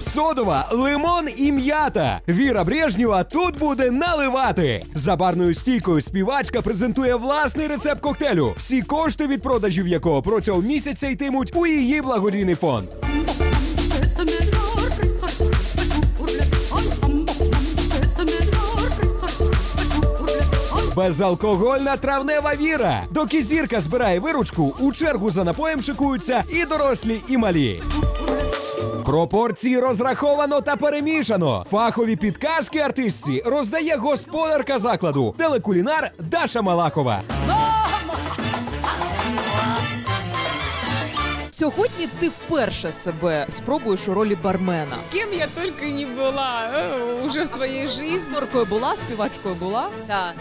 Содова, лимон і м'ята. Віра Брежнєва тут буде наливати. За барною стійкою співачка презентує власний рецепт коктейлю, всі кошти від продажів якого протягом місяця йтимуть у її благодійний фонд. Безалкогольна травнева віра. Доки зірка збирає виручку, у чергу за напоєм шикуються і дорослі, і малі. Пропорції розраховано та перемішано. Фахові підказки артистці роздає господарка закладу, телекулінар Даша Малакова. Сьогодні ти вперше себе спробуєш у ролі бармена. Кем я только не была э, уже в своей жизни. Акторкою була, співачкою була. Да.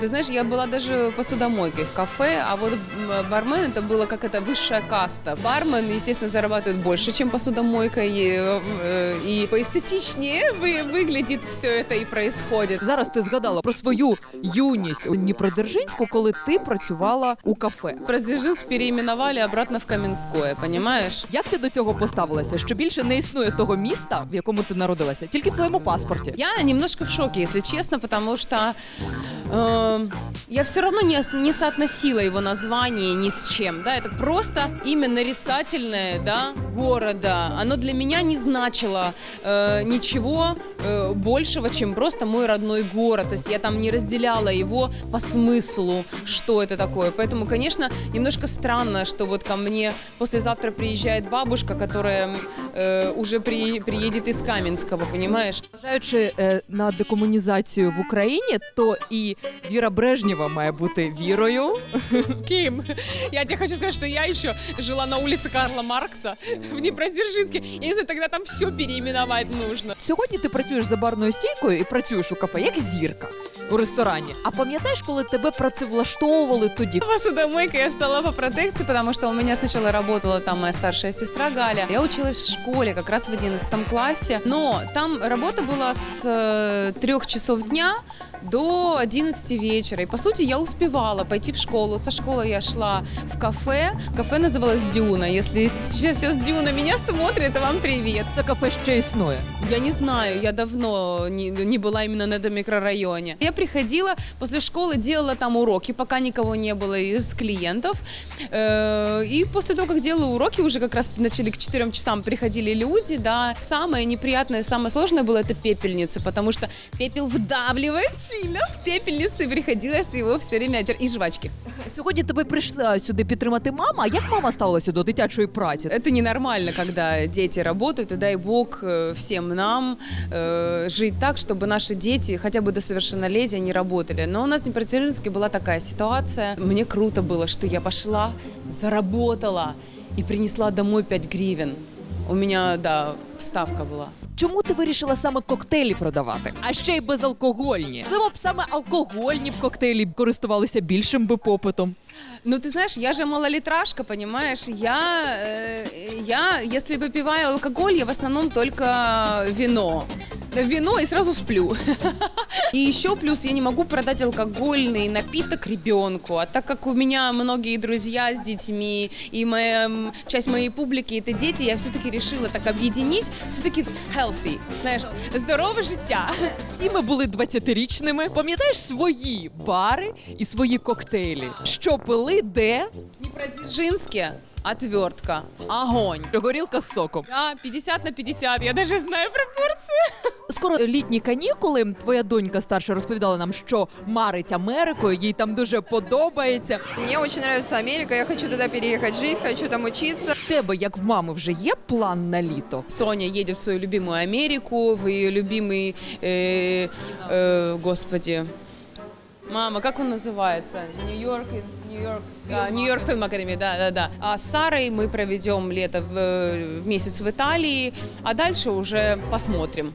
Ты знаешь, я была даже посудомойкой в кафе, а вот м, бармен это было как это высшая каста. Бармен, естественно, зарабатывает больше, чем посудомойка, и, э, и поэстетичнее вы, выглядит все это и происходит. Зараз ти згадала про свою юність у Дніпродзержинську, коли ти працювала у кафе. Продзержинск переименовали обратно в Каменское, понимаешь? Як ти до цього поставилася? Що більше не існує того міста, в якому ти народилася, тільки в твоєму паспорті. Я немножко в шоке, если честно, потому что э, я все равно не, ос- не соотносила его название ни с чем. Да, это просто имя нарицательное да, города. Оно для меня не значило э, ничего э, большего, чем просто мой родной город. То есть я там не разделяла его по смыслу, что это такое. Поэтому, конечно, немножко странно, что вот ко мне послезавтра приезжает бабушка, которая э, уже при- приедет из Каменского, понимаешь? Зважаючи е, на декомунізацію в Україні, то і Віра Брежнєва має бути вірою. Ким? Я тебе хочу сказать, что я еще жила на улице Карла Маркса в Днепродзержинске. Я не знаю, тогда там все переименовать нужно. Сьогодні ти працюєш за барною стійкою і працюєш у кафе як зірка у ресторані. А пам'ятаєш, коли тебе працевлаштовували тоді? Посудомойка я стала по протекции, потому что у меня сначала работала там моя старшая сестра Галя. Я училась в школе как раз в 11 классе, но там работа была с э, трех часов дня до 11 вечера. И, по сути, я успевала пойти в школу. Со школы я шла в кафе. Кафе называлось «Дюна». Если сейчас, сейчас «Дюна» меня смотрит, то вам привет. Це кафе ще існує. Я не знаю, я давно не, не была именно на этом микрорайоне. Я приходила после школы, делала там уроки, пока никого не было из клиентов. Э, И после того, как делала уроки, уже как раз начали к 4 часам приходили люди, да. Самое неприятное, самое сложное было это пепельница, потому что пепел вдавливает сильно в пепельницу, и приходилось его все время отер- И жвачки. Сьогодні тебе прийшла сюди підтримати мама. А як мама ставилася до дитячої праці? Это ненормально, когда дети работают, и дай бог э, всем нам э, жить так, чтобы наши дети хотя бы до совершеннолетия не работали. Но у нас в Днепродзержинске была такая ситуация. Мне круто было, что я пошла, заработала и принесла домой 5 гривен. У меня, да, ставка была. Чому ти вирішила саме коктейлі продавати? А ще й безалкогольні? Можливо, б саме алкогольні б коктейлі користувалися більшим би попитом. Ну, ты знаешь, я же малолитражка, понимаешь? Я, э, я, если выпиваю алкоголь, я в основном только вино. Вино и сразу сплю. И еще плюс я не могу продать алкогольный напиток ребенку. А так как у меня многие друзья с детьми и моя, м, часть моей публики это дети, я все-таки решила так объединить. Все-таки healthy, знаешь, здорове життя. Всі ми були 20-річними. Пам'ятаєш свої бари і свої коктейлі? Що пили, де? Днепродзержинске отвертка, огонь. Горілка з соком. Да, 50 на 50, я даже знаю пропорцию. Скоро літні канікули. Твоя донька старша розповідала нам, що марить Америкою, їй там дуже подобається. Мне очень нравится Америка, я хочу туда переехать жить, хочу там учиться. В тебе, як в мами, вже є план на літо? Соня едет в свою любимую Америку, в ее любимый, э, э, господи, мама, как он называется? Нью-Йорк, Нью-Йорк, а, Нью-Йорк Фильм Академия, да, да, да. А с Сарой мы проведем лето в, в месяц в Италии, а дальше уже посмотрим.